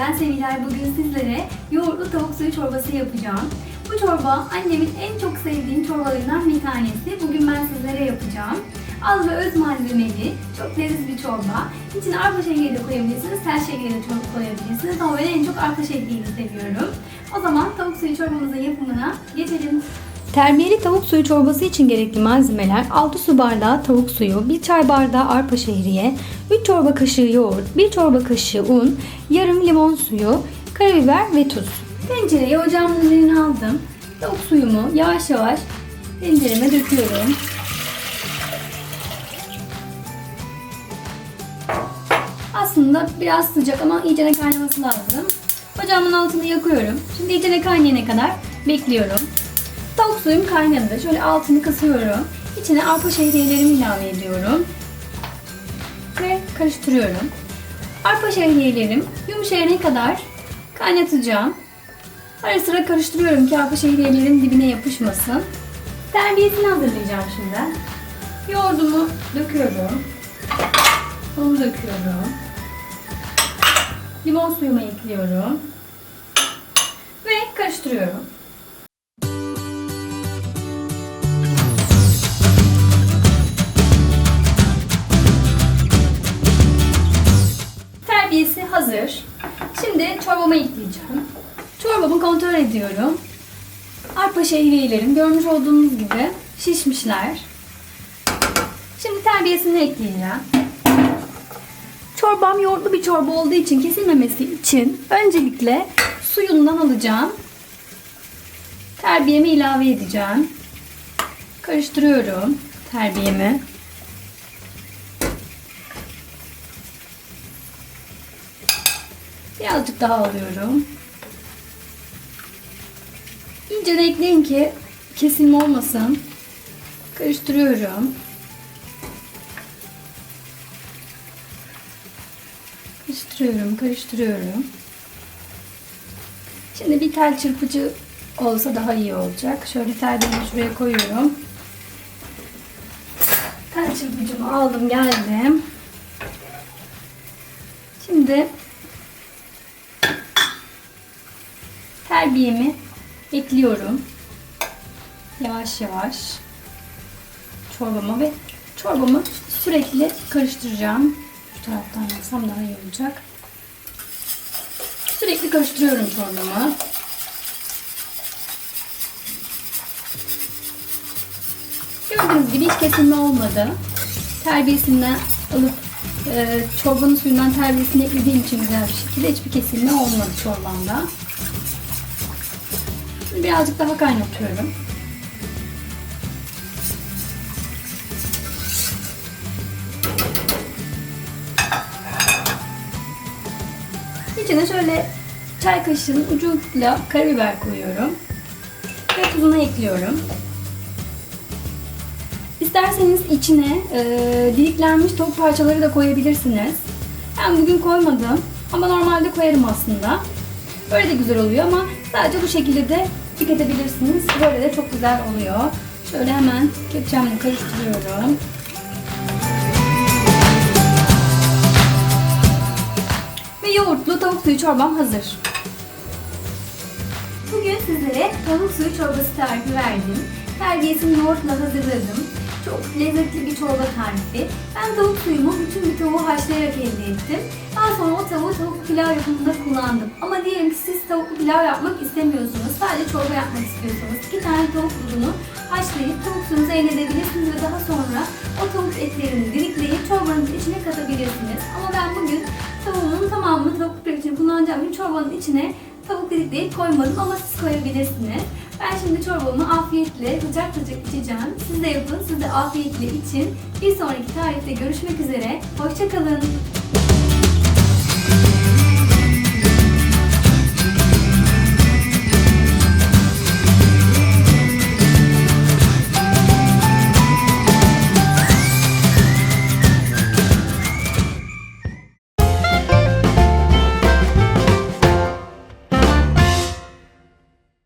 ben Sevilay bugün sizlere yoğurtlu tavuk suyu çorbası yapacağım. Bu çorba annemin en çok sevdiğim çorbalarından bir tanesi. Bugün ben sizlere yapacağım. Az ve öz malzemeli, çok leziz bir çorba. İçine arpa şekeri de koyabilirsiniz, tel şekeri de çorba koyabilirsiniz. Ama ben en çok arpa şekerini seviyorum. O zaman tavuk suyu çorbamızın yapımına geçelim. Terbiyeli tavuk suyu çorbası için gerekli malzemeler 6 su bardağı tavuk suyu, 1 çay bardağı arpa şehriye, 3 çorba kaşığı yoğurt, 1 çorba kaşığı un, yarım limon suyu, karabiber ve tuz. Tencereye ocağımın üzerine aldım. Tavuk suyumu yavaş yavaş tencereme döküyorum. Aslında biraz sıcak ama iyicene kaynaması lazım. Ocağımın altını yakıyorum. Şimdi iyicene kaynayana kadar bekliyorum. Tavuk suyum kaynadı. Şöyle altını kısıyorum. İçine arpa şehriyelerimi ilave ediyorum. Ve karıştırıyorum. Arpa şehriyelerim yumuşayana kadar kaynatacağım. Ara sıra karıştırıyorum ki arpa şehriyelerin dibine yapışmasın. Terbiyesini hazırlayacağım şimdi. Yoğurdumu döküyorum. Onu döküyorum. Limon suyumu ekliyorum. Ve karıştırıyorum. Kontrol ediyorum. Arpa şehriyelerim görmüş olduğunuz gibi şişmişler. Şimdi terbiyesini ekleyeceğim. Çorbam yoğurtlu bir çorba olduğu için kesilmemesi için öncelikle suyundan alacağım. Terbiyemi ilave edeceğim. Karıştırıyorum terbiyemi. Birazcık daha alıyorum. İyice de ekleyin ki kesilme olmasın. Karıştırıyorum. Karıştırıyorum, karıştırıyorum. Şimdi bir tel çırpıcı olsa daha iyi olacak. Şöyle telleri şuraya koyuyorum. Tel çırpıcımı aldım, geldim. Şimdi terbiyemi ekliyorum. Yavaş yavaş çorbama ve çorbamı sürekli karıştıracağım. Şu taraftan yapsam daha iyi olacak. Sürekli karıştırıyorum çorbamı. Gördüğünüz gibi hiç kesilme olmadı. Terbiyesinden alıp e, çorbanın suyundan terbiyesini eklediğim için güzel bir şekilde hiçbir kesilme olmadı çorbamda. Birazcık daha kaynatıyorum. İçine şöyle çay kaşığının ucuyla karabiber koyuyorum. Ve tuzunu ekliyorum. İsterseniz içine e, diliklenmiş tavuk parçaları da koyabilirsiniz. Ben bugün koymadım ama normalde koyarım aslında. Böyle de güzel oluyor ama sadece bu şekilde de tüketebilirsiniz. Böyle de çok güzel oluyor. Şöyle hemen kepçemle karıştırıyorum. Ve yoğurtlu tavuk suyu çorbam hazır. Bugün sizlere tavuk suyu çorbası tarifi verdim. Terbiyesini yoğurtla hazırladım. Lezzetli bir çorba tarifi. Ben tavuk suyumu bütün bir tavuğu haşlayarak elde ettim. Daha sonra o tavuğu tavuk pilav yapımında kullandım. Ama diyelim ki siz tavuklu pilav yapmak istemiyorsunuz. Sadece çorba yapmak istiyorsanız iki tane tavuk buzunu haşlayıp tavuk suyunuza eğlenebilirsiniz ve daha sonra o tavuk etlerini dirikleyip çorbanızın içine katabilirsiniz. Ama ben bugün tavuğumun tamamını tavuk pilav için kullanacağım için çorbanın içine tavuk dirikleyip koymadım ama siz koyabilirsiniz. Ben şimdi çorbamı afiyetle sıcak sıcak içeceğim. Siz de yapın, siz de afiyetle için. Bir sonraki tarifte görüşmek üzere. Hoşçakalın.